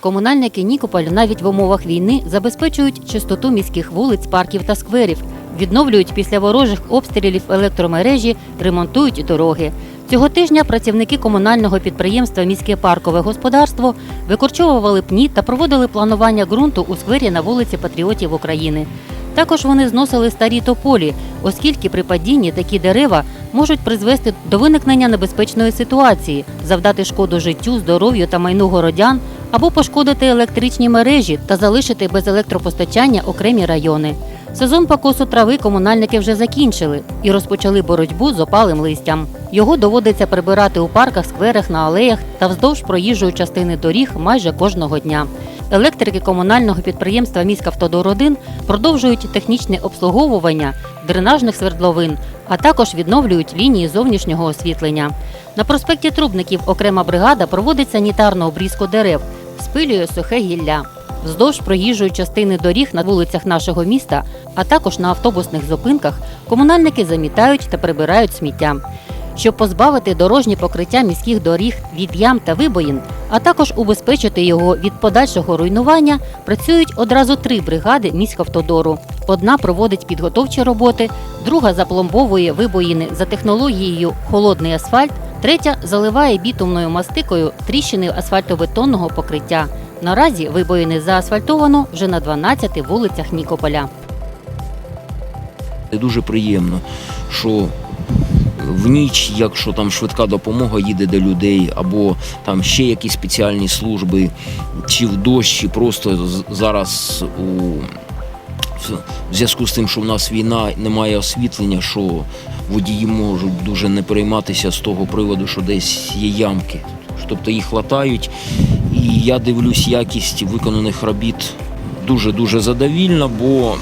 комунальники Нікополь навіть в умовах війни забезпечують чистоту міських вулиць, парків та скверів, відновлюють після ворожих обстрілів електромережі, ремонтують дороги. Цього тижня працівники комунального підприємства Міське паркове господарство викорчовували пні та проводили планування ґрунту у сквері на вулиці Патріотів України. Також вони зносили старі тополі, оскільки при падінні такі дерева можуть призвести до виникнення небезпечної ситуації, завдати шкоду життю, здоров'ю та майну городян або пошкодити електричні мережі та залишити без електропостачання окремі райони. Сезон покосу трави комунальники вже закінчили і розпочали боротьбу з опалим листям. Його доводиться прибирати у парках, скверах, на алеях та вздовж проїжджої частини доріг майже кожного дня. Електрики комунального підприємства «Міськавтодор-1» продовжують технічне обслуговування дренажних свердловин, а також відновлюють лінії зовнішнього освітлення. На проспекті Трубників окрема бригада проводить санітарну обрізку дерев, спилює сухе гілля. Вздовж проїжджої частини доріг на вулицях нашого міста, а також на автобусних зупинках комунальники замітають та прибирають сміття. Щоб позбавити дорожнє покриття міських доріг від ям та вибоїн, а також убезпечити його від подальшого руйнування, працюють одразу три бригади міськавтодору. Одна проводить підготовчі роботи, друга запломбовує вибоїни за технологією холодний асфальт, третя заливає бітумною мастикою тріщини асфальтобетонного покриття. Наразі вибоїни заасфальтовано вже на 12 вулицях Нікополя. Дуже приємно, що в ніч, якщо там швидка допомога їде до людей, або там ще якісь спеціальні служби, чи в дощ, чи просто зараз у в зв'язку з тим, що в нас війна, немає освітлення, що водії можуть дуже не перейматися з того приводу, що десь є ямки. Тобто їх латають. І я дивлюсь якість виконаних робіт дуже-дуже задовільна, бо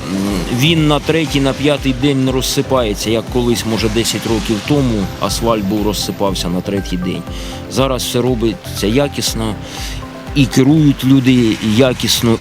він на третій, на п'ятий день не розсипається, як колись, може, 10 років тому асфальт був розсипався на третій день. Зараз все робиться якісно і керують люди якісно.